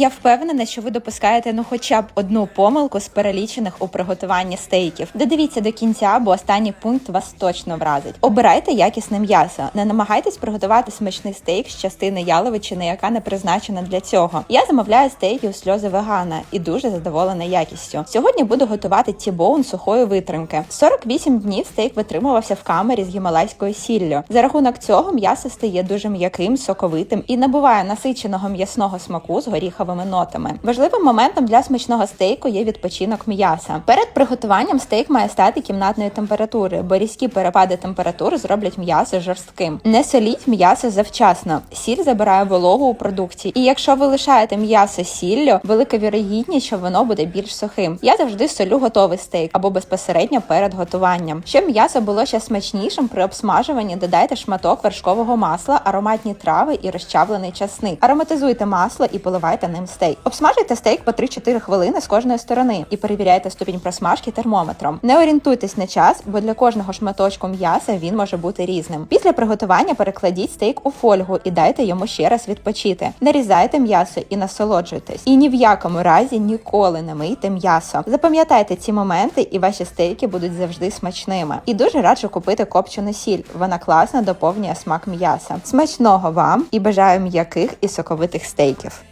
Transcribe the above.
Я впевнена, що ви допускаєте ну хоча б одну помилку з перелічених у приготуванні стейків. Додивіться до кінця, бо останній пункт вас точно вразить. Обирайте якісне м'ясо. Не намагайтесь приготувати смачний стейк з частини яловичини, яка не призначена для цього. Я замовляю стейки у сльози вегана і дуже задоволена якістю. Сьогодні буду готувати тібоун сухої витримки. 48 днів стейк витримувався в камері з гімалайською сіллю. За рахунок цього м'ясо стає дуже м'яким, соковитим і набуває насиченого м'ясного смаку з горіховими нотами. Важливим моментом для смачного стейку є відпочинок м'яса. Перед приготуванням стейк має стати кімнатної температури, бо різкі перепади температур зроблять м'ясо жорстким. Не соліть м'ясо завчасно. Сіль забирає вологу у продукті. І якщо ви лишаєте м'ясо сіллю, велика вірогідність, що воно буде більш сухим. Я завжди солю готовий стейк або безпосередньо перед готуванням. Щоб м'ясо було ще смачнішим, при обсмажуванні додайте шматок вершкового масла, ароматні трави і розчавлений часник. Ароматизуйте масло і поливайте ним стейк. Обсмажуйте стейк по 3-4 хвилини з кожної сторони і перевіряйте ступінь просмажки термометром. Не орієнтуйтесь на час, бо для кожного шматочку м'яса він може бути різним. Після приготування перекладіть стейк у фольгу і дайте йому ще раз відпочити. Нарізайте м'ясо і насолоджуйтесь. І ні в якому разі ніколи не мийте м'ясо. Запам'ятайте ці моменти, і ваші стейки будуть завжди смачними. І дуже раджу купити копчену сіль. Вона класно доповнює смак м'яса. Смачного вам і бажаю м'яких і соковитих стейків.